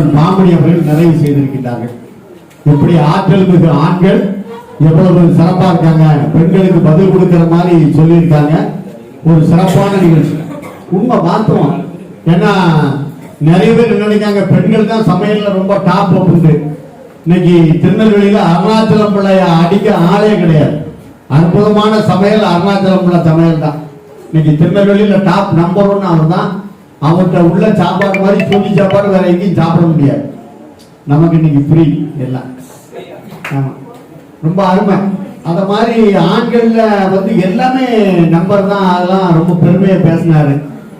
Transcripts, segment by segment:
அண்ணன் பாம்படி அவர்கள் நிறைவு செய்திருக்கின்றார்கள். இப்படி ஆற்றல் மிகு ஆண்கள் எவ்வளவு சிறப்பா இருக்காங்க. பெண்களுக்கு பதில் கொடுக்கிற மாதிரி சொல்லியிருக்காங்க. ஒரு சிறப்பான நிகழ்ச்சி. உண்மை பார்த்தோம் ஏன்னா நிறைய பேர் நினைக்காங்க பெண்கள் தான் சமையல்ல ரொம்ப டாப் அப்படின்னு இன்னைக்கு திருநெல்வேலியில அருணாச்சலம் பிள்ளைய அடிக்க ஆளே கிடையாது. அற்புதமான சமையல் அருணாச்சலம் பிள்ளை சமையல் தான். இன்னைக்கு திருநெல்வேலியில டாப் நம்பர் ஒன் அவர் தான் அவன்கிட்ட உள்ள சாப்பாடு மாதிரி சொல்லி சாப்பாடு வேற எங்கேயும் சாப்பிட முடியாது. நமக்கு இன்னைக்கு ஃப்ரீ எல்லாம். ஆமாம் ரொம்ப அருமை. அந்த மாதிரி ஆண்கள்ல வந்து எல்லாமே நம்பர் தான். அதெல்லாம் ரொம்ப பெருமையா பேசினாரு.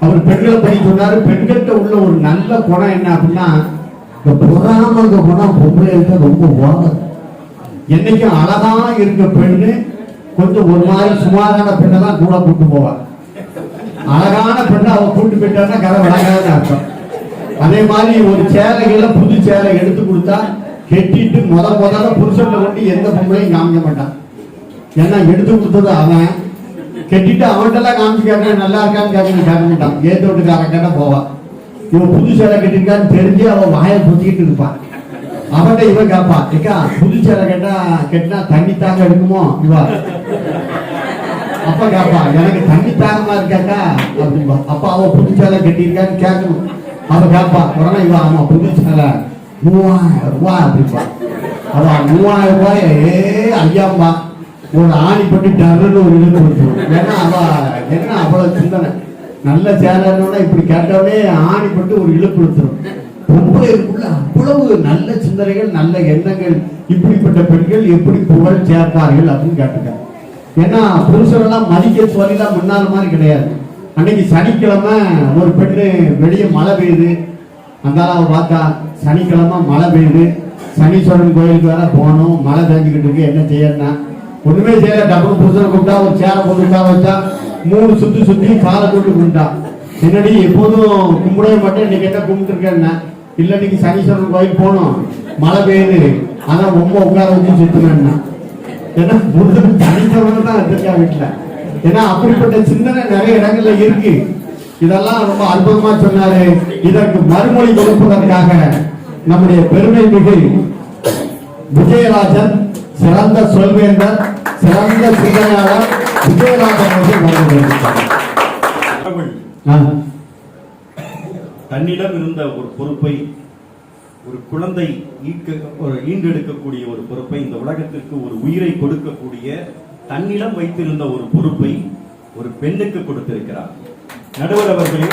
அவர் பெண்களை பத்தி சொன்னாரு. பெண்கள்கிட்ட உள்ள ஒரு நல்ல குணம் என்ன அப்படின்னா இந்த பொறாமங்க குணம் பொம்பளைகிட்ட ரொம்ப ஓவர் என்னைக்கும் அழகா இருக்க பெண்ணு கொஞ்சம் ஒரு மாதிரி சுமாரான பெண்ணை தான் கூட கூட்டு போவாங்க. அழகான பெண்ணை அவ கூட்டு போயிட்டான்னா கதை விளங்காதுன்னு அர்த்தம். அதே மாதிரி ஒரு சேலைகளை புது சேலை எடுத்து கொடுத்தா கெட்டிட்டு முத முதல்ல புருஷன்ல கொண்டு எந்த பொம்பளையும் காமிக்க மாட்டான். ஏன்னா எடுத்து கொடுத்தது அவன். கெட்டிட்டு அவன்கிட்டலாம் காமிச்சு நல்லா இருக்கான்னு கேட்க கேட்க மாட்டான். ஏத்த வீட்டுக்காரன் கேட்டா போவான் இவன் புது சேலை கட்டிருக்கான்னு தெரிஞ்சு அவன் வாயை புத்திக்கிட்டு இருப்பான். அவன்கிட்ட இவன் கேட்பான் ஏக்கா புது சேலை கேட்டா கெட்டினா தண்ணி தாங்க எடுக்குமோ? இவா. அப்பா கேப்பா எனக்கு தண்ணி தாகமா இருக்காக்கா? அப்படிம்பா அப்பா அவ புது சேலை கட்டியிருக்கான்னு கேட்கணும் அவ கேப்பா உடனே இவா ஆமா புது சேலை மூவாயிரம் ரூபாய் அப்படிம்பா. அவ மூவாயிரம் ரூபாய் ஐயாம்பா ஒரு ஆணி டர்னு ஒரு இழுத்து கொடுத்துரும் ஏன்னா அவ என்ன அவ்வளவு சிந்தனை? நல்ல சேலைன்னா இப்படி கேட்டவனே ஆணி பட்டு ஒரு இழுப்பு கொடுத்துரும். பொம்பளைக்குள்ள அவ்வளவு நல்ல சிந்தனைகள் நல்ல எண்ணங்கள் இப்படிப்பட்ட பெண்கள் எப்படி புகழ் சேர்ப்பார்கள் அப்படின்னு கேட்டுக்காங்க ஏன்னா புருஷனெல்லாம் மதிக்க சொல்லிலாம் முன்னால் மாதிரி கிடையாது. அன்னைக்கு சனிக்கிழமை ஒரு பெண்ணு வெளியே மழை பெய்யுது. அந்த பார்த்தா சனிக்கிழமை மழை பெய்யுது. சனீஸ்வரன் கோயிலுக்கு வேற போகணும். மழை பெஞ்சுக்கிட்டு இருக்கு. என்ன செய்யணும்னா ஒண்ணுமே செய்யல. டபுள் புருஷனை கூப்பிட்டா ஒரு சேரை போட்டு வச்சா மூணு சுத்தி சுத்தி காலை போட்டு கும்பிட்டா. என்னடி எப்போதும் கும்பிடவே மாட்டேன். இன்னைக்கு என்ன கும்பிட்டு இருக்கேன்னா இல்லை இன்னைக்கு சனீஸ்வரன் கோயில் போகணும். மழை பெய்யுது. அதான் ரொம்ப உட்கார வச்சு சுத்தினேன்னா. ஏன்னா முருகன் தனித்தவன் தான் இருக்கா வீட்டுல? ஏன்னா அப்படிப்பட்ட சிந்தனை நிறைய இடங்கள்ல இருக்கு. இதெல்லாம் ரொம்ப அற்புதமா சொன்னாரு. இதற்கு மறுமொழி கொடுப்பதற்காக நம்முடைய பெருமை மிகு விஜயராஜன் சிறந்த சொல்வேந்தர் சிறந்த சிந்தனையாளர் விஜயராஜன் அவர்கள் தன்னிடம் இருந்த ஒரு பொறுப்பை ஒரு குழந்தை ஈர்க்க ஒரு ஈண்டெடுக்கக்கூடிய ஒரு பொறுப்பை இந்த உலகத்திற்கு ஒரு உயிரை கொடுக்கக்கூடிய தன்னிடம் வைத்திருந்த ஒரு பொறுப்பை ஒரு பெண்ணுக்கு கொடுத்திருக்கிறார். நடுவர் அவர்களே.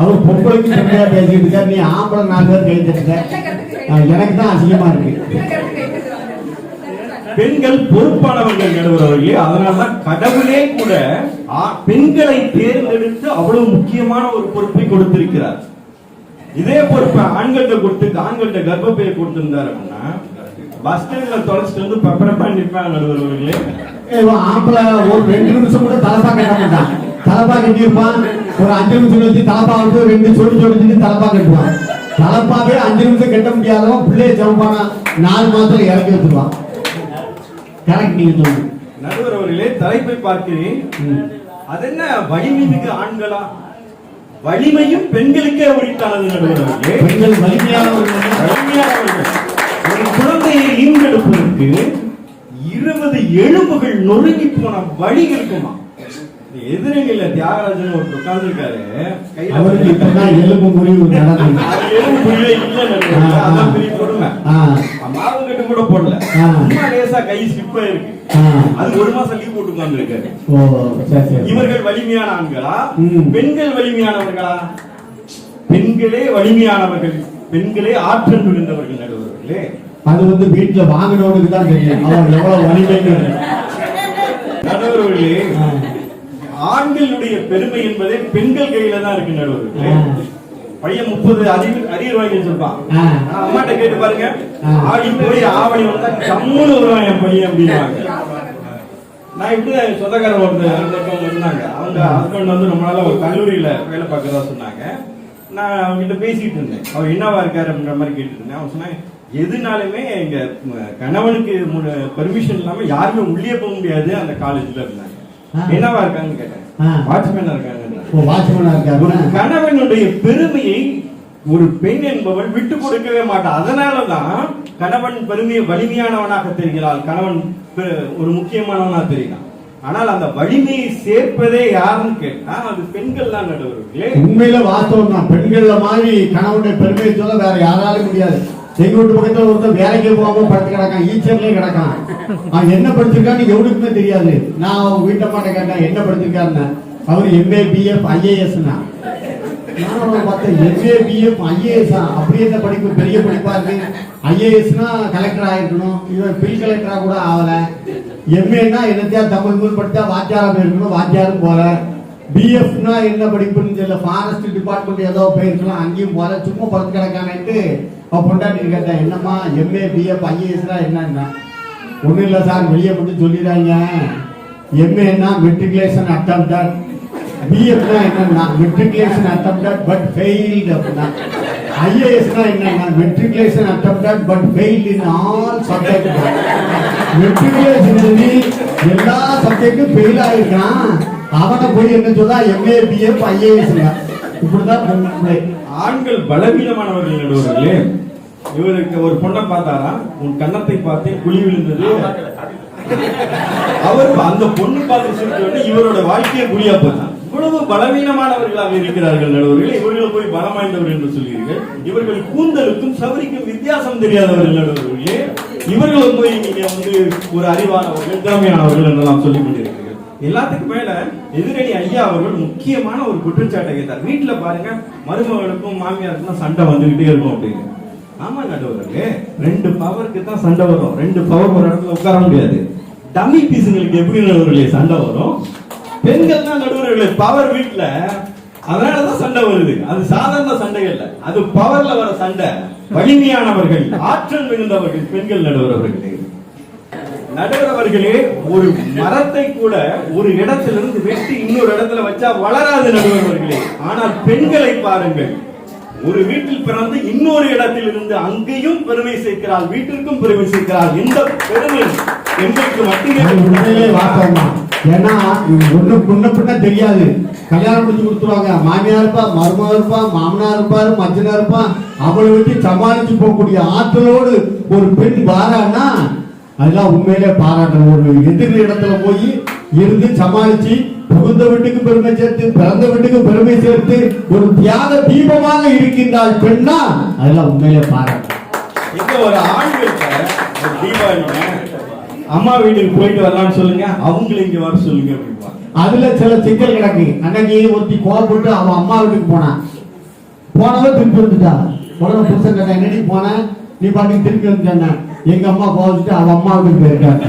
அவர் பொம்பளைக்கு பேசிட்டு இருக்காரு நீ ஆம்பளை நாலு பேர் எனக்கு தான் அசிங்கமா இருக்கு. பெண்கள் பொறுப்பானவர்கள் நடுவர் அதனால அதனாலதான் கடவுளே கூட ஆ- பெண்களை தேர்ந்தெடுத்து அவ்வளவு முக்கியமான ஒரு பொறுப்பை கொடுத்திருக்கிறார். இதே பொறுப்பை ஆண்கள்ட்ட கொடுத்து ஆண்கள்ட்ட கர்ப்பப்பையை கொடுத்திருந்தார் அப்படின்னா பஸ் ஸ்டாண்ட்ல தொலைச்சிட்டு வந்து பெப்பரப்பா நிற்பாங்க நடுவர்களே ஆம்பளை ஒரு ரெண்டு நிமிஷம் கூட தலப்பா கட்ட மாட்டான். தலப்பா கட்டியிருப்பான் ஒரு அஞ்சு நிமிஷம் வச்சு தலப்பா வந்து ரெண்டு சொல்லி சொடிச்சுட்டு தலப்பா கட்டுவான் தலப்பாவே அஞ்சு நிமிஷம் கட்ட முடியாதவன் பிள்ளைய சமைப்பானா நாலு மாதம் இறக்கி வச்சிருவான். கரெக்ட் நீங்க சொல்லுங்க நடுவர் அவர்களே தலைப்பை பார்க்கிறேன். அது என்ன வலிமை மிகு ஆண்களா? வலிமையும் பெண்களுக்கே உரித்தானது நடுவர் அவர்களே. பெண்கள் வலிமையானவர்கள் வலிமையானவர்கள். ஒரு குழந்தையை ஈன்றெடுப்பதற்கு இருபது எலும்புகள் நொறுங்கி போன வழி இருக்குமா? எதிரணியில தியாகராஜன் ஒரு உட்கார்ந்துருக்காரு. அவருக்கு இப்பதான் எலும்பு முறிவு எலும்பு முறிவே இல்ல பெரிய கொடுமை மாவு கட்டு கூட போடல. சும்மா லேசா கை ஸ்லிப் ஆயிருக்கு. அது ஒரு மாசம் லீவ் போட்டு சரி இவர்கள் வலிமையான ஆண்களா. பெண்கள் வலிமையானவர்களா? பெண்களே வலிமையானவர்கள் பெண்களே ஆற்றல் மிகுந்தவர்கள் நடுவர்களே. அது வந்து வீட்டுல வாங்கினவனுக்கு தான் தெரியும். அவன் எவ்வளவு வலிமைன்னு. நடுவர்களே. ஆண்களுடைய பெருமை என்பதே பெண்கள் கையில தான் இருக்கு நடுவர்களே. பையன் முப்பது அறிவு அறிவு வாங்கி சொல்லுவான் ஆ. ஆனா அம்மாட்ட கேட்டு பாருங்க. ஆடி போய் ஆவணி வந்தா கம்முன்னு வருவான் என் பையன் அப்படின்னாங்க நான் இப்படி சொந்தக்காரன் ஒருத்தர் ஒருத்தவங்க இருந்தாங்க அவங்க ஹஸ்பண்ட் வந்து ரொம்ப நாளா ஒரு கல்லூரியில வேலை பார்க்கறதா சொன்னாங்க நான் அவங்ககிட்ட பேசிட்டு இருந்தேன் அவர் என்னவா இருக்காரு அப்படின்ற மாதிரி கேட்டுட்டு இருந்தேன் அவங்க சொன்னாங்க எதுனாலுமே எங்க கணவனுக்கு பெர்மிஷன் இல்லாம யாருமே உள்ளே போக முடியாது அந்த காலேஜ்ல இருந்தாங்க. என்னவா இருக்காங்கன்னு கேட்டேன். வாட்ச்மேனா இருக்காங்க. வாட்ச்மேனா கணவனுடைய பெருமையை ஒரு பெண் என்பவள் விட்டு கொடுக்கவே மாட்டான் அதனாலதான் கணவன் பெருமையை வலிமையானவனாக தெரிகிறாள். கணவன் ஒரு முக்கியமானவனா தெரிகிறான். ஆனால் அந்த வலிமையை சேர்ப்பதே யாருன்னு கேட்டா அது பெண்கள் தான் நடுவர்களே. உண்மையில வாஸ்தவம் தான் பெண்கள்ல மாதிரி கணவனுடைய பெருமையை சொல்ல வேற யாராலும் முடியாது. எங்க வீட்டு பக்கத்துல ஒருத்தர் வேலைக்கே போகாம படுத்து கிடக்கான் ஈச்சர்லயே கிடக்கான். அவன் என்ன படிச்சிருக்கான்னு எவனுக்குமே தெரியாது. நான் அவங்க வீட்டை மாட்ட கேட்டேன் என்ன படிச்சிருக்காருன்னு. அவர் எம்ஏ பிஎஃப் ஐஏஎஸ்னா நான் பார்த்தேன் எம்ஏ பிஎஃப் ஐஏஎஸ் அப்படி என்ன படிப்பு பெரிய படிப்பா இருக்கு. ஐஏஎஸ்னா கலெக்டர் ஆயிருக்கணும். இவன் பில் கலெக்டரா கூட ஆகல. எம்ஏன்னா என்னத்தையா தமிழ் நூல் படித்தா வாத்தியாரம் இருக்கணும் வாத்தியாரும் போற பிஎஃப்னா என்ன படிப்புன்னு தெரியல. ஃபாரஸ்ட் டிபார்ட்மெண்ட் ஏதோ போயிருக்கலாம். அங்கேயும் போல சும்மா படுத்து கிடக்கானேட்டு அவன் பொண்டாட்டி கேட்டேன் என்னம்மா எம்ஏ பிஎஃப் ஐஏஎஸ்னா என்னன்னா? ஒண்ணும் இல்லை சார். வெளியே மட்டும் சொல்லிடுறாங்க. எம்ஏன்னா மெட்ரிகுலேஷன் அட்டம்ப்டட் பிஎஃப்னா என்னன்னா மெட்ரிகுலேஷன் அட்டம்ப்டட் பட் ஃபெயில்டு அப்படின்னா ஐஏஎஸ்னா என்னன்னா matriculation attempted but failed in all subject matriculation எழுதி எல்லா சப்ஜெக்டும் ஃபெயில் ஆயிருக்கான். அவனை போய் என்ன சொல்றா? எம்ஏ பிஎஃப் ஐஏஎஸ் இப்படிதான் பொம்பளை. ஆண்கள் பலவீனமானவர்கள் நடுவர்களே இவருக்கு ஒரு பொண்ணை பார்த்தாரா? உன் கன்னத்தை பார்த்தேன் குழி விழுந்தது. அவர் அந்த பொண்ணு பார்த்து சிரிச்ச இவரோட வாழ்க்கையை குழியா போச்சான் இவ்வளவு பலவீனமானவர்களாக இருக்கிறார்கள் நடுவர்கள் இவர்கள் போய் பலம் வாய்ந்தவர் என்று சொல்கிறீர்கள். இவர்கள் கூந்தலுக்கும் சவரிக்கும் வித்தியாசம் தெரியாதவர்கள் நடுவர்களே இவர்களும் போய் நீங்க வந்து ஒரு அறிவானவர்கள் திறமையானவர்கள் என்றெல்லாம் சொல்லிக் கொண்டிருக்கிறீர்கள். எல்லாத்துக்கும் மேல எதிரணி ஐயா அவர்கள் முக்கியமான ஒரு குற்றச்சாட்டை கேட்டார். வீட்டுல பாருங்க மருமகளுக்கும் மாமியாருக்கும் சண்டை வந்துகிட்டே இருக்கும் அப்படின்னு. ஆமா நடுவர்களே ரெண்டு பவருக்கு தான் சண்டை வரும். ரெண்டு பவர் ஒரு இடத்துல உட்கார முடியாது. டமி பீஸுங்களுக்கு எப்படி நடுவர்களே சண்டை வரும்? பெண்கள் தான் நடுவர்களே பவர் வீட்டுல அதனாலதான் சண்டை வருது. அது சாதாரண சண்டை இல்ல அது பவர்ல வர சண்டை. வலிமையானவர்கள் ஆற்றல் மிகுந்தவர்கள் பெண்கள் நடுவர் அவர்களே நடுவர் அவர்களே ஒரு மரத்தை கூட ஒரு இடத்திலிருந்து வெட்டி இன்னொரு இடத்துல வச்சா வளராது நடுவர் அவர்களே ஆனால் பெண்களை பாருங்கள். ஒரு வீட்டில் பிறந்து இன்னொரு இடத்தில் இருந்து அங்கேயும் பெருமை சேர்க்கிறாள் வீட்டிற்கும் பெருமை சேர்க்கிறாள். இந்த பெருமை பெண்களுக்கு மட்டுமே ஏன்னா ஒண்ணு முன்ன பின்ன தெரியாது. கல்யாணம் முடிச்சு கொடுத்துருவாங்க. மாமியா இருப்பா மருமகன் இருப்பா மாமனார் இருப்பாரு மஞ்சனா இருப்பா. அவளை வச்சு சமாளிச்சு போகக்கூடிய ஆற்றலோடு ஒரு பெண் வாரான்னா அதெல்லாம் உண்மையிலே பாராட்டுற ஒரு எதிர் இடத்துல போய் இருந்து சமாளிச்சு புகுந்த வீட்டுக்கு பெருமை சேர்த்து பிறந்த வீட்டுக்கு பெருமை சேர்த்து ஒரு தியாக தீபமாக இருக்கின்றாள் பெண்ணா அதெல்லாம் உண்மையிலே பாராட்டணும். எங்க ஒரு ஆண் தீபாவளி அம்மா வீட்டுக்கு போயிட்டு வரலாம்னு சொல்லுங்க அவங்களை இங்க வர சொல்லுங்க அப்படின்பாங்க அதுல சில சிக்கல் கிடக்கு. அன்னைக்கு ஒருத்தி கோவப்பட்டு அவன் அம்மா வீட்டுக்கு போனான். போனவ திருப்பி வந்துட்டா. உடனே புருஷன் கேட்டா என்னடி போன? நீ பாட்டுக்கு திருப்பி வந்துட்டேன் எங்க அம்மா கோவச்சுட்டு அவன் அம்மா வீட்டுக்கு போயிருக்காங்க.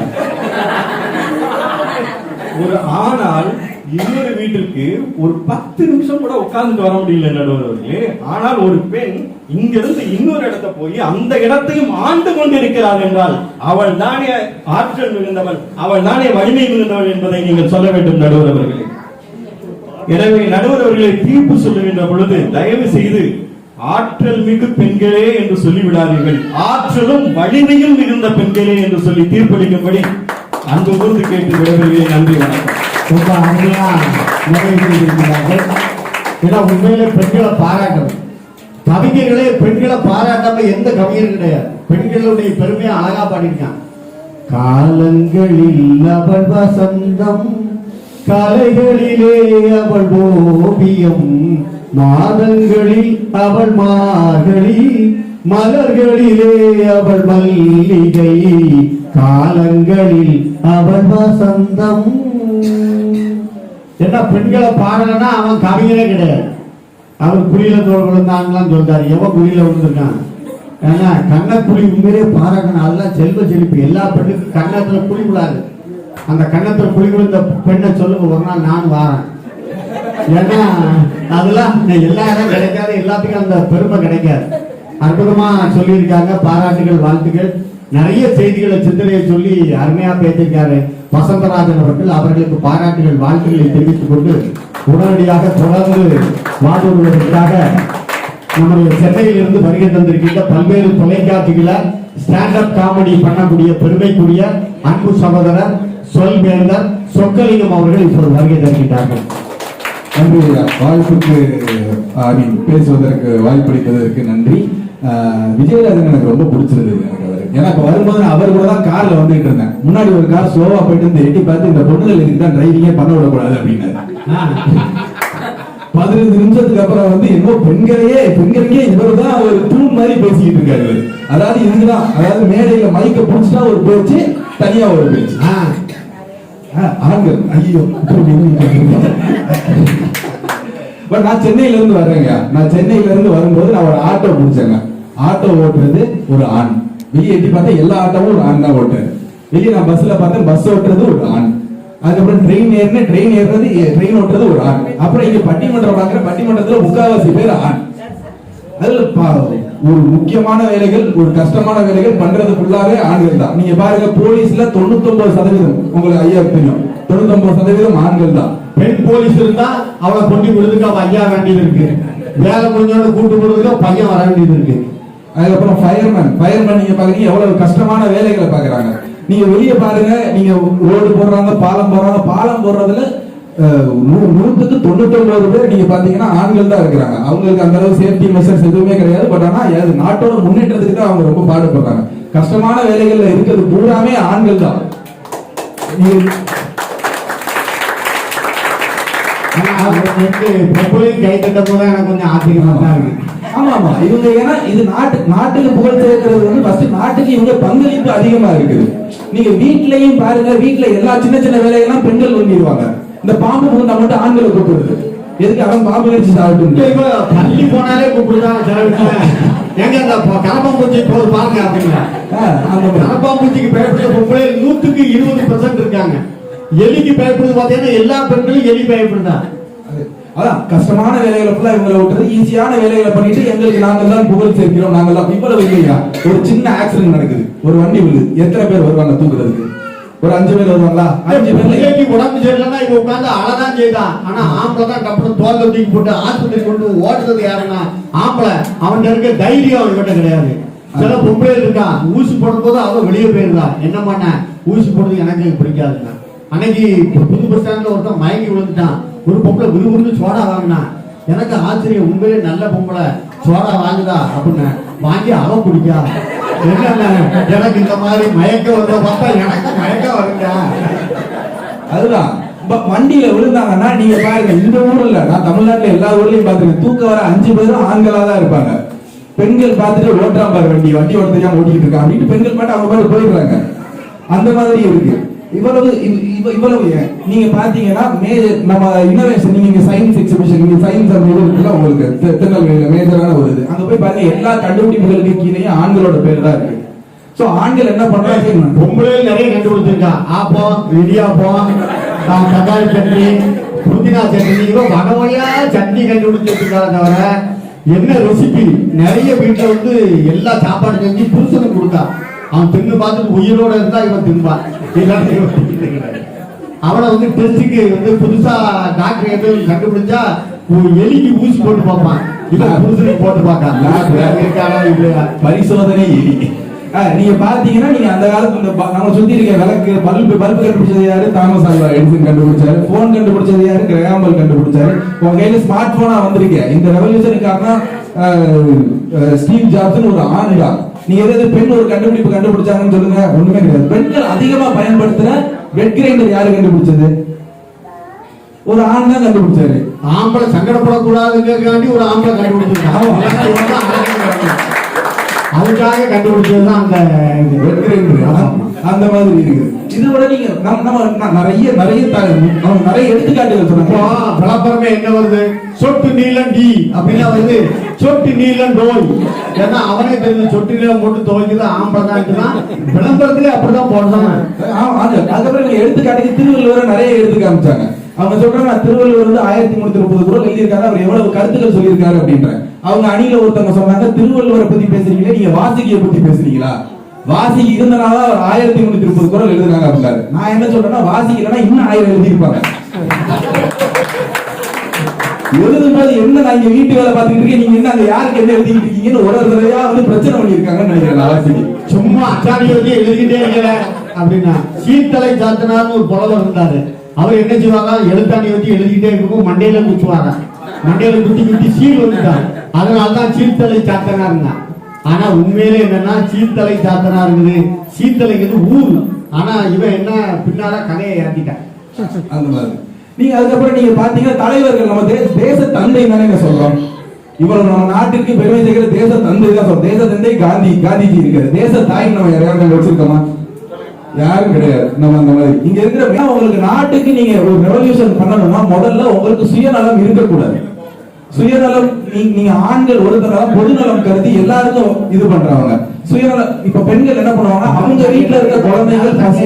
ஒரு ஆணால் இன்னொரு வீட்டிற்கு ஒரு பத்து நிமிஷம் கூட உட்கார்ந்துட்டு வர முடியல நடுவர்களே? ஆனால் ஒரு பெண் இங்கிருந்து இன்னொரு இடத்தை போய் அந்த இடத்தையும் ஆண்டு கொண்டிருக்கிறாள் என்றால் அவள் தானே ஆற்றல் மிகுந்தவள் அவள் தானே வலிமை மிகுந்தவள் என்பதை நீங்கள் சொல்ல வேண்டும் நடுவரவர்களே எனவே நடுவரவர்களை தீர்ப்பு சொல்லுகின்ற பொழுது தயவு செய்து ஆற்றல் மிகு பெண்களே என்று சொல்லிவிடாதீர்கள். ஆற்றலும் வலிமையும் மிகுந்த பெண்களே என்று சொல்லி தீர்ப்பளிக்கும்படி அந்த ஊருக்கு கேட்டு விடைபெறுகிறேன். நன்றி வணக்கம். ரொம்ப அருமையாக நிறைவேற்றியிருக்கிறார்கள் ஏன்னா உண்மையிலே பெண்களை பாராட்டணும் கவிஞர்களே பெண்களை பாராட்டாம எந்த கவிஞரும் கிடையாது பெண்களுடைய பெருமையை அழகா பாடியிருக்கான் காலங்களில் அவள் வசந்தம் கலைகளிலே அவள் ஓவியம் மாதங்களில் அவள் மார்கழி மலர்களிலே அவள் மல்லிகை காலங்களில் அவள் வசந்தம் என்ன பெண்களை பாடலைன்னா அவன் கவிஞரே கிடையாது. அவர் குழியில தோல் விழுந்தாங்களாம் சொல்றாரு. எவன் குழியில விழுந்திருக்கான்? ஏன்னா கண்ண உண்மையிலே பாராட்டணும் அதெல்லாம் செல்வ செழிப்பு. எல்லா பெண்ணுக்கும் கண்ணத்துல குழி விழாது. அந்த கண்ணத்துல குழி விழுந்த பெண்ணை சொல்லுங்க ஒரு நாள் நான் வாரேன். ஏன்னா அதெல்லாம் எல்லா இடம் கிடைக்காது. எல்லாத்துக்கும் அந்த பெருமை கிடைக்காது. அற்புதமா சொல்லியிருக்காங்க பாராட்டுகள் வாழ்த்துக்கள். நிறைய செய்திகளை சிந்தனையை சொல்லி அருமையா பேசியிருக்காரு. வசந்தராஜன் அவர்கள் அவர்களுக்கு பாராட்டுகள் வாழ்த்துக்களை தெரிவித்துக் கொண்டு உடனடியாக தொடர்ந்து வாடுவதற்காக நம்முடைய சென்னையில் இருந்து வருகை தந்திருக்கின்ற பல்வேறு தொலைக்காட்சிகளை ஸ்டாண்ட் அப் காமெடி பண்ணக்கூடிய பெருமைக்குரிய அன்பு சகோதரர் சொல் வேந்தர் சொக்கலிங்கம் அவர்கள் இப்போது வருகை தருகின்றார்கள். நன்றி. வாய்ப்புக்கு பேசுவதற்கு வாய்ப்பளித்ததற்கு நன்றி. விஜயராஜன் எனக்கு ரொம்ப பிடிச்சிருந்தது எனக்கு அவர் ஏன்னா இப்ப வரும்போது நான் அவர் கூட தான் கார்ல வந்துட்டு இருந்தேன். முன்னாடி ஒரு கார் ஸ்லோவா போயிட்டு இருந்து எட்டி பார்த்து இந்த பொண்ணுகள் இதுக்கு தான் டிரைவிங்கே பண்ண விடக்கூடாது அப்படின்னு பதினஞ்சு நிமிஷத்துக்கு அப்புறம் வந்து என்னோ பெண்களையே பெண்களுக்கே இவர் தான் ஒரு தூண் மாதிரி பேசிக்கிட்டு இருக்காரு அதாவது இதுதான் அதாவது மேடையில மைக்க புடிச்சிட்டா ஒரு பேச்சு தனியா ஒரு பேச்சு. ஆ, ஆண்கள். ஐயோ பட் நான் சென்னையில இருந்து வர்றேங்க. நான் சென்னையில இருந்து வரும்போது நான் ஒரு ஆட்டோ பிடிச்சேங்க. ஆட்டோ ஓட்டுறது ஒரு ஆண். வெளியே எட்டி பார்த்தா எல்லா ஆட்டோவும் ஒரு ஆண் தான் ஓட்டுறாரு வெளியே நான் பஸ்ல பார்த்தேன் பஸ் ஓட்டுறது ஒரு ஆண். அதுக்கப்புறம் ட்ரெயின் ஏறின ட்ரெயின் ஏறுறது ட்ரெயின் ஓட்டுறது ஒரு ஆண். அப்புறம் இங்க பட்டிமன்றம் பார்க்குற பட்டிமன்றத்துல முக்காவாசி பேர் ஆண். அதுல பா- ஒரு முக்கியமான வேலைகள் ஒரு கஷ்டமான வேலைகள் பண்றது ஃபுல்லாவே ஆண்கள் தான். நீங்க பாருங்க போலீஸ்ல தொண்ணூத்தொன்பது சதவீதம் உங்களுக்கு ஐயா தெரியும். தொண்ணூத்தொன்பது சதவீதம் ஆண்கள் தான். பெண் போலீஸ் இருந்தா அவளை கொண்டு விடுறதுக்கு அவ ஐயா வேண்டியது இருக்கு. வேலை முடிஞ்சோட கூட்டு போடுறதுக்கு பையன் வர வேண்டியது இருக்கு. அதுக்கப்புறம் ஃபயர்மேன் ஃபயர்மேன் நீங்க பாக்குறீங்க எவ்வளவு கஷ்டமான வேலைகளை பாக்குறாங்க. நீங்க வெளிய பாருங்க நீங்க ரோடு போடுறாங்க பாலம் போடுறாங்க. பாலம் போடுறதுல நூற்றுக்கு நூ- தொண்ணூத்தொன்பது பேர் நீங்க பாத்தீங்கன்னா ஆண்கள் தான் இருக்கிறாங்க. அவங்களுக்கு அந்த அளவு சேஃப்டி மெஷர்ஸ் எதுவுமே கிடையாது. பட் ஆனா அது நாட்டோட முன்னேற்றத்துக்கு தான் அவங்க ரொம்ப பாடுபடுறாங்க. கஷ்டமான வேலைகள்ல இருக்கிறது பூராமே ஆண்கள் தான். ஆனா, கை தட்ட போது எனக்கு கொஞ்சம் ஆச்சரியமா தான் இருக்கு. ஆமா ஆமா இவங்க ஏன்னா இது நாட்டு நாட்டுக்கு புகழ் சேர்க்கிறது வந்து ஃபர்ஸ்ட் நாட்டுக்கு இவங்க பங்களிப்பு அதிகமா இருக்குது. நீங்க வீட்லயும் பாருங்க வீட்ல எல்லா சின்ன சின்ன வேலையெல்லாம் பெண்கள் பண்ணிடுவாங்க. இந்த பாம்பு பூந்தா மட்டும் ஆண்களை கூப்பிடுறது. எதுக்கு அவன் பாம்பு கடிச்சு சாப்பிட்டு பள்ளி போனாலே கூப்பிடுதான் வீட்டுல எங்க அந்த கரப்பாம்பூச்சி போது பாருங்க அப்படிங்க அந்த. கரப்பாம்பூச்சிக்கு பயப்படுற பொம்பளை நூத்துக்கு இருபது பெர்சன்ட் இருக்காங்க. எலிக்கு பயப்படுது பாத்தீங்கன்னா எல்லா பெண்களும் எலி பயப்படுதா? அது- அதான் கஷ்டமான வேலைகளை ஃபுல்லா இவங்களை விட்டுறது ஈஸியான வேலைகளை பண்ணிட்டு எங்களுக்கு நாங்கள் தான் புகழ் சேர்க்கிறோம் நாங்கள் தான். இவ்வளவு இல்லையா? ஒரு சின்ன ஆக்சிடென்ட் நடக்குது. ஒரு வண்டி விழுது. எத்தனை பேர் வருவாங்க தூக்குறதுக்கு? ஒரு அஞ்சு பேர் வருவாங்களா? அஞ்சு பிள்ளைக்கு உடம்பு சரியில்லைன்னா இவ உட்கார்ந்து அழதான் செய்தான். ஆனா ஆம்பளை தான் டப்புனு தோல் தூக்கி போட்டு ஆஸ்பத்திரி கொண்டு ஓடுறது யாருன்னா ஆம்பளை. அவன் இருக்க தைரியம் அவன்கிட்ட கிடையாது. சில பொம்பளை இருக்கா ஊசி போடும் போது அவ வெளியே போயிருந்தா என்ன பண்ண? ஊசி போடுறது எனக்கு பிடிக்காதுங்க அன்னைக்கு புது பஸ் ஸ்டாண்ட்ல ஒருத்தன் மயங்கி விழுந்துட்டான். ஒரு பொம்பளை விறுவிறுன்னு சோடா வாங்கினா எனக்கு ஆச்சரியம் உண்மையிலே நல்ல பொம்பளை சோடா வாங்குதா அப்படின்னு. வாங்கி அவ குடிக்கா. என்ன எனக்கு இந்த மாதிரி மயக்கம் வந்த பார்த்தா எனக்கு மயக்கம் வருங்க. அதுதான். ப- வண்டியில விழுந்தாங்கன்னா நீங்க பாருங்க இந்த ஊர்ல நான் தமிழ்நாட்டுல எல்லா ஊர்லயும் பாத்துருக்கேன். தூக்க வர அஞ்சு பேரும் ஆண்களா தான் இருப்பாங்க. பெண்கள் பார்த்துட்டு ஓட்டுறான் பாரு வண்டி வண்டி ஓட்ட தெரியாம ஓட்டிக்கிட்டு இருக்கான் அப்படின்ட்டு பெண்கள் மட்டும் அவங்க மாதிரி போயிடுறாங்க. அந்த மாதிரி இருக்கு. இவ்வளவு இவ்- இவ்வளவு ஏன்? நீங்க பாத்தீங்கன்னா மேஜர் நம்ம இன்னோவேஷன் நீங்க சயின்ஸ் எக்ஸிபிஷன் நீங்க சயின்ஸ் அந்த இது இருக்குல்ல உங்களுக்கு திருநெல்வேலியில மேஜரான ஒரு இது. அங்க போய் பாருங்க எல்லா கண்டுபிடிப்புகளுக்கு கீழே ஆண்களோட பேர் தான் இருக்கு. சோ ஆண்கள் என்ன பண்றாங்க பொம்பளை நிறைய கண்டுபிடிச்சிருக்கா? ஆப்பம் இடியாப்பம் தக்காளி சட்னி புதினா சட்னி இவன் வகை வகையா சட்னி கண்டுபிடிச்சிருக்கா தவிர என்ன ரெசிபி நிறைய வீட்டுல வந்து எல்லா சாப்பாடு செஞ்சு புருஷனுக்கு கொடுத்தா அவன் தின்னு பார்த்துட்டு உயிரோட இருந்தா இவன் தின்பான். இல்லாட்டி. அவனை வந்து டெஸ்டுக்கு வந்து புதுசா டாக்டர் எதுவும் கண்டுபிடிச்சா எலிக்கு ஊசி போட்டு பார்ப்பான். இவன் புருஷனுக்கு போட்டு பார்க்கான் இருக்கானா இல்லையா? பரிசோதனை எலி. நீங்க பாத்தீங்கன்னா நீங்க அந்த காலத்துல இந்த நம்ம சுத்தி இருக்க விளக்கு பல்பு பல்பு கண்டுபிடிச்சது யாரு? தாமஸ் ஆல்வா எடிசன் கண்டுபிடிச்சாரு. போன் கண்டுபிடிச்சது யாரு? கிரகாம்பல் கண்டுபிடிச்சாரு. உங்க கையில ஸ்மார்ட் போனா வந்திருக்க. இந்த ரெவல்யூஷனுக்கு காரணம் ஆஹ், ஆஹ், ஸ்டீவ் ஜாப்ஸ்னு ஒரு ஆண் தான் நீங்க எதாவது பெண் ஒரு கண்டுபிடிப்பு கண்டுபிடிச்சாங்கன்னு சொல்லுங்க ஒண்ணுமே கிடையாது பெண்கள் அதிகமா பயன்படுத்துற வெட் கிரைண்டர் யாரு கண்டுபிடிச்சது ஒரு ஆண் தான் கண்டுபிடிச்சாரு ஆம்பளை சங்கடப்படக்கூடாதுங்கிறதுக்காண்டி ஒரு ஆம்பளை கண்டுபிடிச்சிருக்கான் இல்லைன்னா இவன் தான். அதுக்காக அந்த. Wet grinder. அந்த மாதிரி இருக்கு இது விட நீங்க நம்ம நம்ம நிறைய நிறைய நம்ம நிறைய எடுத்துக்காட்டுகள் சொன்னாங்க விளம்பரமே என்ன வருது? சொட்டு நீளம் டி அப்படின்னா வருது சொட்டு நீளம் நோய் ஏன்னா அவனே தெரிஞ்சு சொட்டு நீளம் போட்டு துவைக்குது ஆம்பளை தான் விளம்பரத்திலே அப்படிதான் அது- அதுக்கப்புறம் நீங்க எடுத்துக்காட்டுக்கு திருவள்ளுவரை நிறைய எடுத்து காமிச்சாங்க. அவங்க சொல்றாங்க திருவள்ளுவர் வந்து ஆயிரத்தி முன்னூத்தி முப்பது குரல் எழுதியிருக்காரு அவர் எவ்வளவு கருத்துக்கள் சொல்லியிருக்காரு அப்படின்ற அவங்க அணியில ஒருத்தவங்க சொன்னாங்க திருவள்ளுவரை பத்தி பேசுறீங்களே நீங்க வாசிக்கிய பத்தி பேசுறீங்களா? வாசி இருந்தனால அவர் ஆயிரத்தி முன்னூத்தி முப்பது குரல் எழுதுனாங்க அப்படின்னாரு. நான் என்ன சொல்றேன்னா வாசி இல்லைன்னா இன்னும் ஆயிரம் எழுதியிருப்பாங்க. எழுதும்போது என்ன நான் இங்க வீட்டு வேலை பார்த்துட்டு இருக்கேன் நீங்க என்ன அந்த யாருக்கு என்ன எழுதிட்டு இருக்கீங்கன்னு ஒரு தடவையா வந்து பிரச்சனை பண்ணியிருக்காங்கன்னு நினைக்கிறேன் வாசிக்கு சும்மா அச்சாணியை வச்சு எழுதிக்கிட்டே இருக்கிறேன் அப்படின்னா சீத்தலை சாத்தனார்னு ஒரு புலவர் இருந்தாரு. அவர் என்ன செய்வாங்க? எழுத்தாணி வச்சு எழுதிக்கிட்டே இருக்கும் மண்டையில குத்துவாங்க. மண்டையில குத்தி குத்தி சீல் வந்துட்டான் அதனால தான் சீர்த்தலை இருந்தான் ஆனா உண்மையிலே என்னன்னா சீர்த்தலை சாத்தனா இருக்குது. சீர்த்தலைங்கிறது ஊர். ஆனா இவன் என்ன பின்னால கதையை ஏத்திட்டான் அந்த மாதிரி. நீங்க அதுக்கப்புறம் நீங்க பாத்தீங்கன்னா தலைவர்கள் நம்ம தேச தேச தந்தை தானே சொல்றோம். இவ்வளவு நம்ம நாட்டுக்கு பெருமை சேர்க்கிற தேச தந்தை தான் சொல்றோம். தேச தந்தை காந்தி காந்திஜி இருக்காரு. தேச தாய் நம்ம யாரையாவது வச்சிருக்கோமா? யாரும் கிடையாது. நம்ம அந்த மாதிரி. இங்க இருக்கிற உங்களுக்கு நாட்டுக்கு நீங்க ஒரு ரெவல்யூஷன் பண்ணணும்னா முதல்ல உங்களுக்கு சுயநலம் இருக்கக்கூடாது. சுயநலம் நீ- நீங்க ஆண்கள் ஒருத்தரம் பொதுநலம் கருதி எல்லாருக்கும் இது பண்றாங்க சுயநலம் இப்ப பெண்கள் என்ன பண்ணுவாங்க அவங்க வீட்டுல இருக்க குழந்தைகள் பசி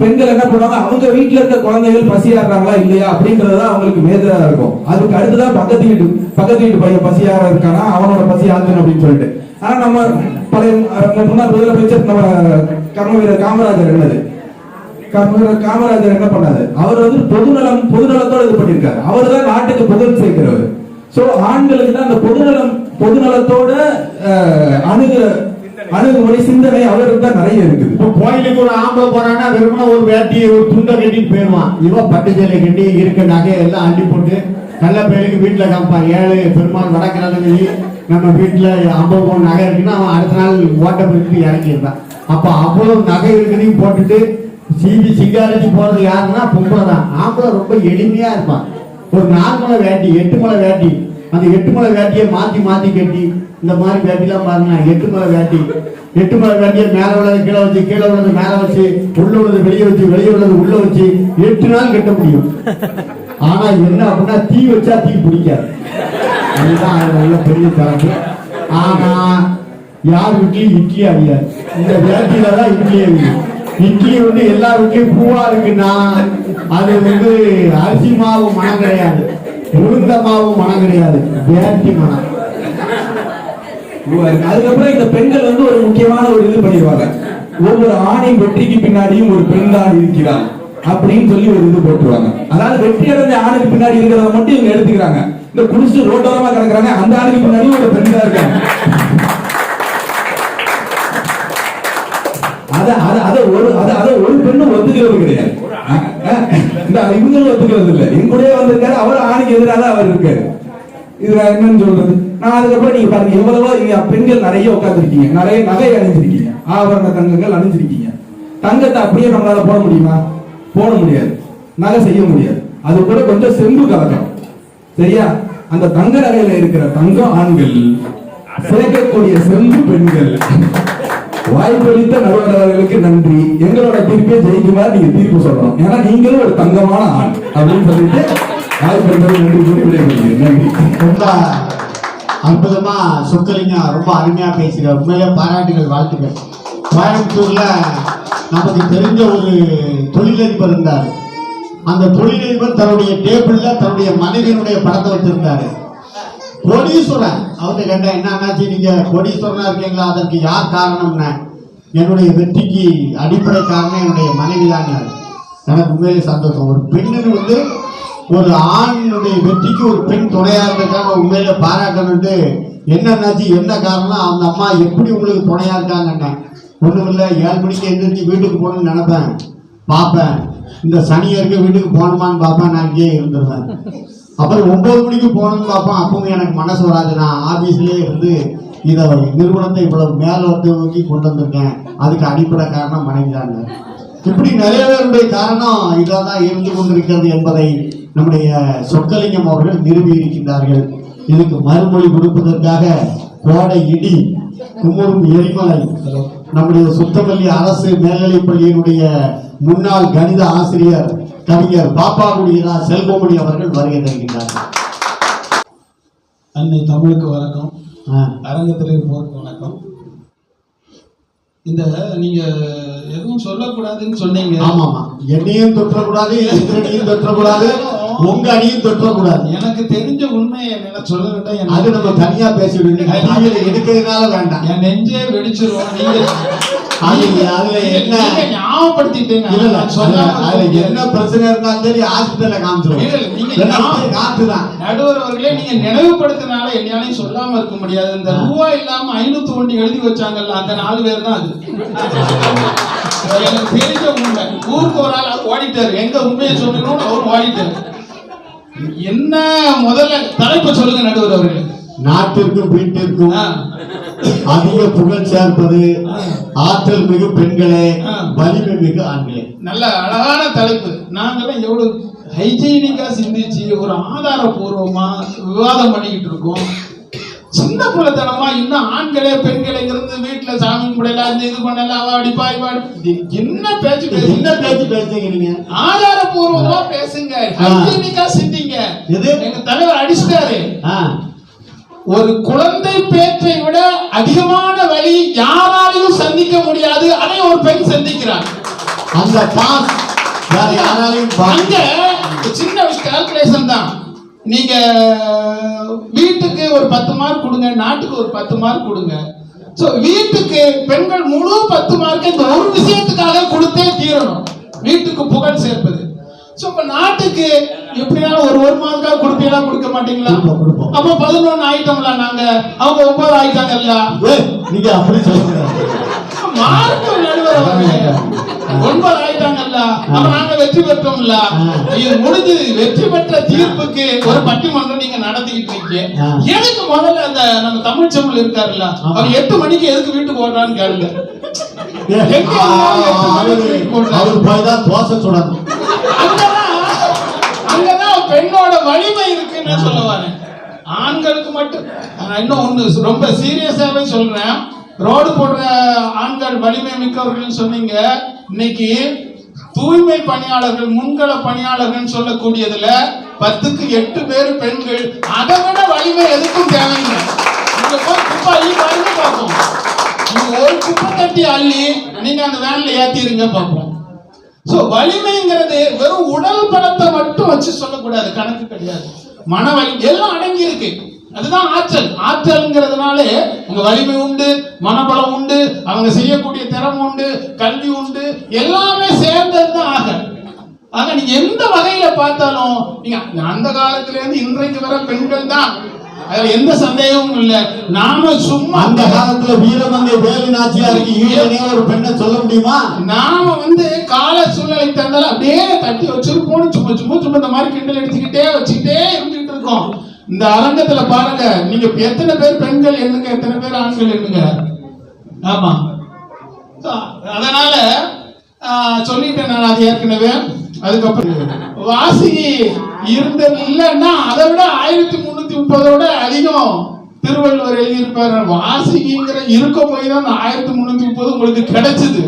பெண்கள் என்ன பண்ணுவாங்க அவங்க வீட்டுல இருக்க குழந்தைகள் பசியாடுறாங்களா இல்லையா அப்படின்றதுதான் அவங்களுக்கு வேதனா இருக்கும். அதுக்கு அடுத்துதான் பக்கத்து வீட்டு பக்கத்து வீட்டு பையன் பசியார இருக்கானா அவனோட பசி ஆகணும் அப்படின்னு சொல்லிட்டு. ஆனா நம்ம பழைய முன்னாள் முன்னாள் முதலமைச்சர் நம்ம கர்ம வீரர் காமராஜர் என்னது? காமராஜர் என்ன பண்ணாரு? அவர் வந்து பொதுநலம் பொதுநலத்தோட இது பண்ணிருக்காரு அவர் தான் நாட்டுக்கு புகழ் சேர்க்கிறவர். சோ ஆண்களுக்கு தான் அந்த பொதுநலம் பொதுநலத்தோட அணுக அணுகு அணுகுமுறை சிந்தனை அவருக்கு தான் நிறைய இருக்குது. இப்போ கோயிலுக்கு ஒரு ஆம்பளை போறான்னா வெறுமனா ஒரு வேட்டி ஒரு துண்டை கட்டிட்டு போயிடுவான். இவன் பட்டு சேலை கட்டி இருக்க நகை எல்லாம் அள்ளி போட்டு நல்ல பேருக்கு வீட்டுல காமிப்பான். ஏழு பெருமாள் வடக்கு நம்ம வீட்டுல ஐம்பது பவுன் நகை இருக்குன்னா அவன் அடுத்த நாள் ஓட்ட போயிட்டு இறங்கியிருந்தான் அப்ப அவ்வளவு நகை இருக்குதையும் போட்டுட்டு சீவி சிங்காரிச்சு போறது யாருன்னா பொம்பளை தான். ஆம்பளை ரொம்ப எளிமையா இருப்பான். ஒரு நாலு மலை வேட்டி எட்டு மலை வேட்டி. அந்த எட்டு மலை வேட்டியை மாத்தி மாத்தி கட்டி இந்த மாதிரி வேட்டிலாம் பாருங்க எட்டு மலை வேட்டி. எட்டு மலை வேட்டியை மேல உள்ளது கீழே வச்சு கீழே உள்ளது மேல வச்சு உள்ள உள்ளது வெளியே வச்சு வெளியே உள்ளது உள்ள வச்சு எட்டு நாள் கட்ட முடியும். ஆனா என்ன அப்படின்னா தீ வச்சா தீ பிடிக்காது. அதுதான் நல்ல பெரிய தரப்பு. ஆனா யார் வீட்லயும் இட்லி அழியாது இந்த வேட்டியில தான் இட்லி அழியும் இட்லி வந்து எல்லா வீட்லயும் பூவா இருக்குன்னா அது வந்து அரிசி மாவு மனம் கிடையாது. உளுந்த மாவு மனம் கிடையாது. வேட்டி மனம். அதுக்கப்புறம் இந்த பெண்கள் வந்து ஒரு முக்கியமான ஒரு இது பண்ணிடுவாங்க. ஒவ்வொரு ஆணின் வெற்றிக்கு பின்னாடியும் ஒரு பெண் தான் இருக்கிறான் அப்படின்னு சொல்லி ஒரு இது போட்டுருவாங்க. அதாவது வெற்றி அடைஞ்ச ஆணுக்கு பின்னாடி இருக்கிறத மட்டும் இவங்க எடுத்துக்கிறாங்க. இந்த குடிச்சு ரோட்டோரமா கிடக்குறாங்க அந்த ஆணுக்கு பின்னாடியும் ஒரு பெண் தான் இருக்காங்க. அத அத அத ஒரு அத அத ஒரு பெண்ணும் ஒத்துக்கிறது கிடையாது. இவங்களும் ஒத்துக்கிறது இல்ல என் கூடயே வந்திருக்காரு அவர் ஆணுக்கு எதிராக தான் அவர் இருக்காரு. இதுல என்னன்னு சொல்றது? நான் அதுக்கப்புறம் நீங்க பாருங்க எவ்வளவோ பெண்கள் நிறைய உட்கார்ந்துருக்கீங்க. நிறைய நகை அணிஞ்சிருக்கீங்க. ஆபரண தங்கங்கள் அணிஞ்சிருக்கீங்க. தங்கத்தை அப்படியே நம்மளால போட முடியுமா? போட முடியாது. நகை செய்ய முடியாது. அது கூட கொஞ்சம் செம்பு கலக்கம். சரியா? அந்த தங்க நகையில இருக்கிற தங்கம் ஆண்கள். சேர்க்கக்கூடிய செம்பு பெண்கள். வாய்ப்பளித்த நடுவர்களுக்கு நன்றி. எங்களோட தீர்ப்பே ஜெயிக்குமாறு நீங்க தீர்ப்பு சொல்லணும். ஏன்னா நீங்களும் ஒரு தங்கமான ஆண் அப்படின்னு சொல்லிட்டு வாய்ப்பளித்தது நன்றி கூறி விடைபெறுகிறேன். நன்றி. ரொம்ப அற்புதமா சொக்கலிங்க ரொம்ப அருமையா பேசுகிறார் உண்மையிலே பாராட்டுகள் வாழ்த்துக்கள். கோயம்புத்தூர்ல நமக்கு தெரிஞ்ச ஒரு தொழிலதிபர் இருந்தார். அந்த தொழிலதிபர் தன்னுடைய டேபிள்ல தன்னுடைய மனைவியினுடைய படத்தை வச்சிருந்தாரு. கோடீஸ்வரன். அவர்கிட்ட கேட்டேன் என்ன அண்ணாச்சி நீங்க கோடீஸ்வரனா இருக்கீங்களா? அதற்கு யார் காரணம்னா என்னுடைய வெற்றிக்கு அடிப்படை காரணம் என்னுடைய மனைவி எனக்கு உண்மையிலே சந்தோஷம். ஒரு பெண்ணுன்னு வந்து ஒரு ஆணுடைய வெற்றிக்கு ஒரு பெண் துணையா இருந்திருக்காங்க உண்மையில பாராட்டணுன்ட்டு என்னன்னாச்சு என்ன காரணம் அந்த அம்மா எப்படி உங்களுக்கு துணையா இருக்காங்கன்னு ஒண்ணும் இல்லை ஏழு மணிக்கு எழுந்திரிச்சு வீட்டுக்கு போகணும்னு நினைப்பேன். பார்ப்பேன். இந்த சனியருக்கு வீட்டுக்கு போகணுமான்னு பார்ப்பேன் நான் இங்கேயே இருந்துருவேன். அப்புறம் ஒன்பது மணிக்கு போகணும்னு பார்ப்போம் அப்பவும் எனக்கு மனசு வராது. நான் ஆஃபீஸ்லேயே இருந்து இதை நிறுவனத்தை இவ்வளவு மேல வந்து நோக்கி கொண்டு வந்திருக்கேன். அதுக்கு அடிப்படை காரணம் மனைவிதாங்க இப்படி நிறைய பேருடைய காரணம் இதாக தான் இருந்து கொண்டிருக்கிறது என்பதை நம்முடைய சொக்கலிங்கம் அவர்கள் நிறுவி இருக்கின்றார்கள். இதுக்கு மறுமொழி கொடுப்பதற்காக கோடை இடி குமுறும் எரிமலை நம்முடைய சுத்தமல்லி அரசு மேல்நிலைப் பள்ளியினுடைய முன்னாள் கணித ஆசிரியர் கவிஞர் பாப்பாகுடியிரா செல்வமணி அவர்கள் வருகை தருகின்றார்கள். அன்னை தமிழுக்கு வணக்கம். ஆ, அரங்கத்தில் இருப்போருக்கு வணக்கம். இந்த நீங்க எதுவும் சொல்லக்கூடாதுன்னு சொன்னீங்க. ஆமாமா என்னையும் தொற்றக்கூடாது எதிரணியும் தொற்றக்கூடாது உங்க அணியும் தொற்றக்கூடாது. எனக்கு தெரிஞ்ச உண்மையை என்ன சொல்ல விட்டா அது நம்ம தனியா பேசிவிடுங்க. எடுக்கிறதுனால வேண்டாம். என் நெஞ்சே வெடிச்சிரும். நீங்க என்ன? பிரச்சனை இருந்தாலும் சரி ஹாஸ்பிட்டல்ல காமிச்சிருவோம். இல்ல, இல்ல, நீங்க ரெண்டாவது ஞாபகம் காத்து தான் நடுவர் அவர்களே நீங்க நினைவுபடுத்தினால என்னாலையும் சொல்லாம இருக்க முடியாது. இந்த ரூபா இல்லாம ஐநூத்தி ஒண்ணு எழுதி வச்சாங்கல்ல அந்த நாலு பேர் தான் அது. எனக்கு தெரிஞ்ச உண்மை ஊருக்கு ஒரு ஆள் ஓடிட்டாரு. எங்க உண்மையை சொல்லணும்னு அவர் ஓடிட்டாரு. என்ன முதல்ல தலைப்பு சொல்லுங்க நடுவர் அவர்களே நாட்டிற்கும் வீட்டிற்கும். அதிக புகழ் சேர்ப்பது ஆற்றல் மிகு பெண்களே. வலிமை மிகு ஆண்களே. நல்ல அழகான தலைப்பு. நாங்கெல்லாம் எவ்வளவு ஹைஜீனிக்கா சிந்திச்சு ஒரு ஆதாரபூர்வமா விவாதம் பண்ணிக்கிட்டு இருக்கோம். சின்ன பிள்ளைத்தனமா இன்னும் ஆண்களே பெண்களே இருந்து வீட்டுல சாமி கும்பிடலாம் இந்த இது பண்ணலாம் வாடி பாய் வாடி இது என்ன பேச்சு என்ன பேச்சு பேசுறீங்க? நீங்க ஆதாரபூர்வமா பேசுங்க. ஹைஜீனிக்கா சிந்திங்க? எங்க தலைவர் அடிச்சிட்டாரு. ஆ. ஒரு குழந்தை பேற்றை விட அதிகமான வழி யாராலையும் சந்திக்க முடியாது. அதை ஒரு பெண் சந்திக்கிறார். அந்த பாஸ் வேற யாராலையும் அங்க சின்ன கால்குலேஷன் தான். நீங்க வீட்டுக்கு ஒரு பத்து மார்க் கொடுங்க நாட்டுக்கு ஒரு பத்து மார்க் கொடுங்க. சோ வீட்டுக்கு பெண்கள் முழு பத்து மார்க் இந்த ஒரு விஷயத்துக்காக கொடுத்தே தீரணும். வீட்டுக்கு புகழ் சேர்ப்பது. சோ இப்ப நாட்டுக்கு எப்படினாலும் ஒரு ஒரு மார்க்கா கொடுப்பீங்களா? கொடுக்க மாட்டீங்களா? கொடுப்போம். அப்ப பதினொன்னு ஆயிட்டோம்ல நாங்க. அவங்க ஒன்பது ஆயிட்டாங்கல்ல நீங்க அப்படி சொல்லுங்க. மார்க் நடுவர். ஒன்பது ஆயிட்டாங்கல்ல அப்ப நாங்க வெற்றி பெற்றோம்ல இது முடிஞ்சு வெற்றி பெற்ற தீர்ப்புக்கு ஒரு பட்டிமன்றம் நீங்க நடத்திக்கிட்டு இருக்கீங்க. எதுக்கு முதல்ல அந்த நம்ம தமிழ் செம்மல் இருக்காருல்ல அவர் எட்டு மணிக்கு எதுக்கு வீட்டுக்கு ஓடுறான்னு கேளுங்க. அவரு போய் தான் தோசை சுடணும். பெண்ணோட வலிமை இருக்குன்னு நான் சொல்ல வரேன். ஆண்களுக்கு மட்டும் இன்னும் ஒண்ணு ரொம்ப சீரியஸாவே சொல்றேன். ரோடு போடுற ஆண்கள் வலிமை மிக்கவர்கள் சொன்னீங்க. இன்னைக்கு தூய்மை பணியாளர்கள் முன்கள பணியாளர்கள் சொல்லக்கூடியதுல பத்துக்கு எட்டு பேர் பெண்கள். அதை விட வலிமை எதுக்கும் தேவையில்லை. நீங்க போய் குப்பை அள்ளி பாருங்க பார்ப்போம். நீங்க ஒரு குப்பை தட்டி அள்ளி நீங்க அந்த வேன்ல ஏத்திருங்க பார்ப்போம். சோ வலிமைங்கிறது வெறும் உடல் பலத்தை மட்டும் வச்சு சொல்லக்கூடாது கணக்கு கிடையாது. மன வலி எல்லாம் அடங்கி இருக்கு அதுதான் ஆற்றல். ஆற்றல்ங்கிறதுனாலே உங்க வலிமை உண்டு மனபலம் உண்டு அவங்க செய்யக்கூடிய திறமை உண்டு கல்வி உண்டு எல்லாமே சேர்ந்தது தான் ஆக. ஆக நீங்க எந்த வகையில பார்த்தாலும் நீங்க அந்த காலத்துல இருந்து இன்றைக்கு வர பெண்கள் தான் அதுல எந்த சந்தேகமும் இல்ல. நாம சும்மா அந்த காலத்துல வீரமங்கை வேலு நாச்சியாருக்கு ஈழனே ஒரு பெண்ணை சொல்ல முடியுமா? நாம வந்து கால சூழ்நிலை தந்தாலும் அப்படியே தட்டி வச்சிருப்போம் சும்மா சும்மா சும்மா இந்த மாதிரி கிண்டல் அடிச்சுக்கிட்டே வச்சுக்கிட்டே இருந்துகிட்டு இருக்கோம். இந்த அரங்கத்துல பாருங்க நீங்க எத்தனை பேர் பெண்கள் எண்ணுங்க எத்தனை பேர் ஆண்கள் எண்ணுங்க? ஆமா. அதனால சொல்லிட்டேன் நான் அது ஏற்கனவே. அதுக்கப்புறம் வாசிகி இருந்தது இல்லைன்னா அதை விட ஆயிரத்தி முன்னூத்தி முப்பதோட அதிகம் திருவள்ளுவர் எழுதியிருப்பாரு. வாசிகிங்கிற இருக்க போய் தான் ஆயிரத்தி முன்னூத்தி முப்பது உங்களுக்கு கிடைச்சது.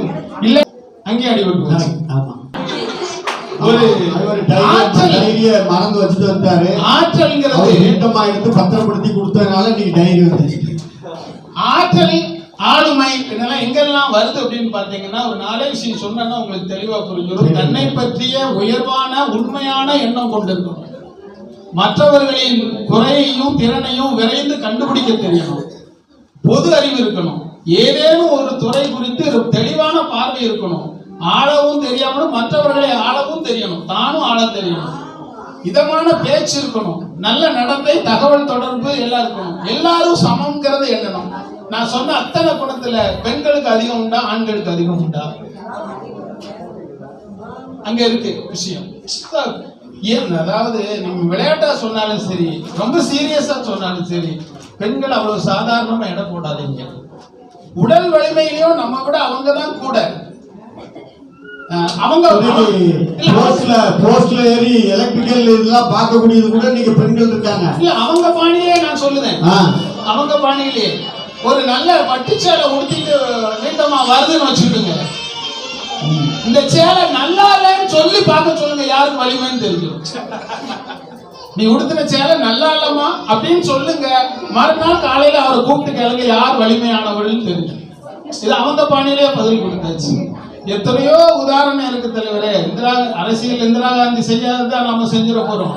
இல்ல அங்கே அடிபட்டு ஒரு மறந்து வச்சுட்டு வந்தாரு ஆற்றல்ங்கிறது நீட்டமா எடுத்து பத்திரப்படுத்தி கொடுத்ததுனால நீங்க டைரி வந்துச்சு ஆற்றல் ஆளுமை இதெல்லாம் எங்கெல்லாம் வருது அப்படின்னு பார்த்தீங்கன்னா ஒரு நாலே விஷயம் சொன்னா உங்களுக்கு தெளிவா புரிஞ்சிடும் தன்னை பற்றிய உயர்வான உண்மையான எண்ணம் கொண்டிருக்கணும் மற்றவர்களின் குறையையும் திறனையும் விரைந்து கண்டுபிடிக்க தெரியணும் பொது அறிவு இருக்கணும். ஏதேனும் ஒரு துறை குறித்து தெளிவான பார்வை இருக்கணும். ஆளவும் தெரியாமலும் மற்றவர்களை ஆளவும் தெரியணும். தானும் ஆள தெரியணும். இதமான பேச்சு இருக்கணும். நல்ல நடத்தை தகவல் தொடர்பு எல்லாம் இருக்கணும். எல்லாரும் சமங்கிறது எண்ணணும். நான் சொன்ன அத்தனை குணத்துல பெண்களுக்கு அதிகம் உண்டா ஆண்களுக்கு அதிகம் உண்டா? அங்க இருக்கு விஷயம். ஏன் அதாவது நீங்க விளையாட்டா சொன்னாலும் சரி ரொம்ப சீரியஸா சொன்னாலும் சரி பெண்கள் அவ்வளவு சாதாரணமா எடை போடாதீங்க. உடல் வலிமையிலையும் நம்ம விட அவங்க தான் கூட அவங்க போஸ்ட்ல போஸ்ட்ல ஏறி எலக்ட்ரிக்கல் இதெல்லாம் பார்க்கக்கூடியது கூட நீங்க பெண்கள் இருக்காங்க. இல்ல அவங்க பாணியிலே நான் சொல்லுதேன். ஆ. அவங்க பாணியிலே ஒரு நல்ல பட்டு சேலை உடுத்திட்டு நீட்டமா வருதுன்னு வச்சுக்கிடுங்க இந்த சேலை நல்லா இல்லைன்னு சொல்லி பார்க்க சொல்லுங்க யாருக்கு வலிமைன்னு தெரியும். நீ உடுத்தின சேலை நல்லா இல்லம்மா அப்படின்னு சொல்லுங்க. மறுநாள் காலையில அவரை கூப்பிட்டு கேளுங்க யார் வலிமையானவர்கள்னு தெரியும். இது அவங்க பாணியிலேயே பதில் கொடுத்தாச்சு. எத்தனையோ உதாரணம் இருக்கு தலைவரே. இந்திரா அரசியல் இந்திரா காந்தி செய்யாததான் நம்ம செஞ்சிட போறோம்.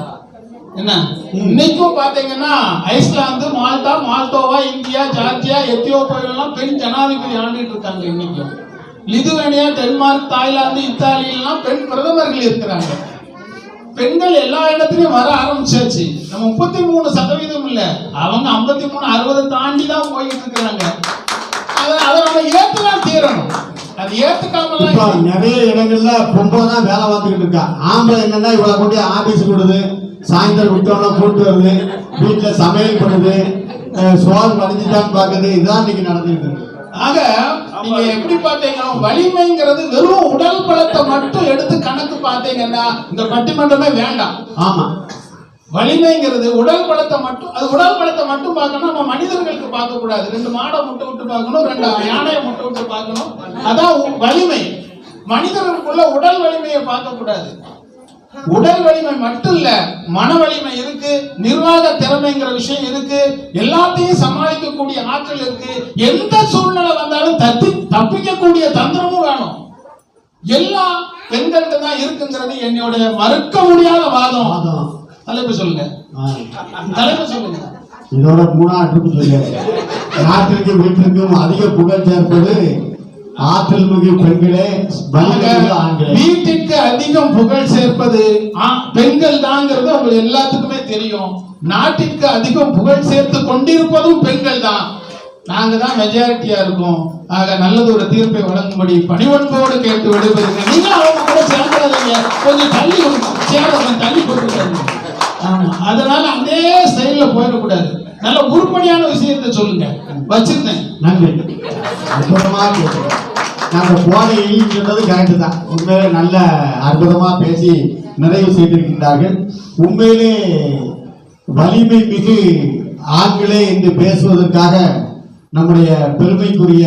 என்ன? இன்னைக்கும் பாத்தீங்கன்னா Iceland Malta Moldova India Georgia Ethiopia எல்லாம் பெண் ஜனாதிபதி ஆண்டுட்டு இருக்காங்க இன்னைக்கும். லிதுவேனியா டென்மார்க் தாய்லாந்து இத்தாலி எல்லாம் பெண் பிரதமர்கள் இருக்கிறாங்க. பெண்கள் எல்லா இடத்துலயும் வர ஆரம்பிச்சாச்சு. நம்ம முப்பத்தி மூணு சதவீதம் இல்ல. அவங்க ஐம்பத்தி மூணு அறுபதை தாண்டி தான் போயிட்டு இருக்கிறாங்க. அதை அதை நம்ம ஏற்றுதான் தீரணும். அது இல்லை. நிறைய இடங்கள்ல பொம்பளை தான் வேலை பார்த்துக்கிட்டு இருக்கா. ஆம்பளை என்னன்னா இவளை கொண்டு ஆபீஸ் கொடுது சாயந்தரம் விட்டோம்னா கூட்டு வருது. வீட்டுல சமையல் பண்ணுது. சோறு வடிஞ்சுட்டான்னு பாக்குது இதுதான் இன்னைக்கு நடந்துட்டு இருக்கு. ஆக நீங்க எப்படி பார்த்தீங்கன்னா வலிமைங்கிறது வெறும் உடல் பலத்தை மட்டும் எடுத்து கணக்கு பார்த்தீங்கன்னா இந்த பட்டிமன்றமே வேண்டாம். ஆமா. வலிமைங்கிறது உடல் பலத்தை மட்டும் அது உடல் பலத்தை மட்டும் பார்க்கணும் நம்ம மனிதர்களுக்கு பார்க்க கூடாது. ரெண்டு மாடை முட்டை விட்டு பார்க்கணும் ரெண்டு யானையை முட்டை விட்டு பார்க்கணும். அதான் வலிமை. மனிதர்களுக்குள்ள உடல் வலிமையை பார்க்க கூடாது. உடல் வலிமை மட்டும் இல்ல மன வலிமை இருக்கு நிர்வாக திறமைங்கிற விஷயம் இருக்கு எல்லாத்தையும் சமாளிக்கக்கூடிய ஆற்றல் இருக்கு. எந்த சூழ்நிலை வந்தாலும் தப்பி தப்பிக்கக்கூடிய தந்திரமும் வேணும். எல்லா பெண்கள்கிட்ட தான் இருக்குங்கிறது என்னுடைய மறுக்க முடியாத வாதம். தலைப்பு சொல்லுங்க. தலைப்பு சொல்லுங்க. இதோட ட்ரிப் சொல்லியாரு நாட்டிற்கு வீட்டிற்கும் அதிக புகழ் சேர்ப்பது ஆற்றல் மிகு பெண்களே வீட்டிற்கு அதிகம் புகழ் சேர்ப்பது பெண்கள் தாங்கிறது உங்களுக்கு எல்லாத்துக்குமே தெரியும். நாட்டிற்கு அதிகம் புகழ் சேர்த்து கொண்டிருப்பதும் பெண்கள் தான். நாங்க தான் மெஜாரிட்டியா இருக்கோம். ஆக நல்லது ஒரு தீர்ப்பை வழங்கும்படி பணிவன்போடு கேட்டு விடுபடுங்க நீங்க அவங்க கூட சேர்ந்துடாதீங்க கொஞ்சம் தள்ளி. சேர தள்ளி ஆமா. அதனால அதே ஸ்டைல்ல போயிடக்கூடாது. நல்ல உருப்படியான விஷயத்தை சொல்லுங்க. வச்சிருந்தேன். நன்றி. அற்புதமா கேட்டீங்க. நாங்க போன இல் கரெக்டு தான். உண்மையிலே நல்ல அற்புதமா பேசி நிறைவு செய்திருக்கின்றார்கள். உண்மையிலே வலிமை மிகு ஆண்களே என்று பேசுவதற்காக நம்முடைய பெருமைக்குரிய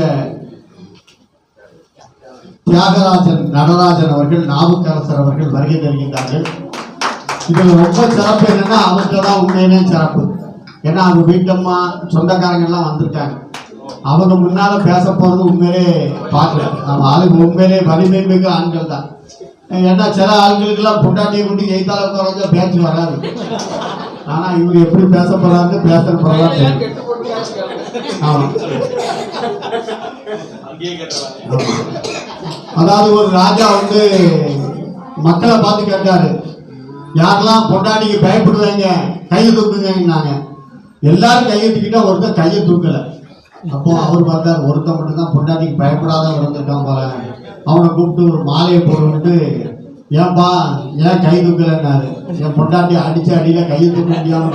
தியாகராஜன் நடராஜன் அவர்கள் நாவுக்கரசர் அவர்கள் வருகை தருகின்றார்கள். இதுல ரொம்ப சிறப்பு என்னன்னா அவர்கிட்ட தான் உண்மையிலே சிறப்பு. ஏன்னா அவங்க வீட்டம்மா சொந்தக்காரங்க எல்லாம் வந்திருக்காங்க. அவங்க முன்னால பேச போறது உண்மையிலே பார்க்கல. நம்ம ஆளுங்க உண்மையிலே வலிமை மிகு ஆண்கள் தான். ஏன்னா சில ஆண்களுக்கு எல்லாம் பொண்டாட்டியை கொண்டு எய்தால குறைஞ்ச பேச்சு வராது. ஆனா இவர் எப்படி பேச போறாரு பேசுற போறதா ஆமா. அதாவது ஒரு ராஜா வந்து மக்களை பார்த்து கேட்டாரு. யாரெல்லாம் பொண்டாட்டிக்கு பயப்படுவாங்க கையை தூக்குங்கன்னாங்க. எல்லாரும் கையை தூக்கிட்டா ஒருத்தன் கையை தூக்கல. அப்போ அவர் பார்த்தார் ஒருத்தன் மட்டும்தான் பொண்டாட்டிக்கு பயப்படாத இருந்திருக்கான் பாரு அவனை கூப்பிட்டு ஒரு மாலையை போட்டு ஏன்பா ஏன் கை தூக்கலன்னாரு? என் பொண்டாட்டி அடிச்சு அடியில கையை தூக்க முடியாம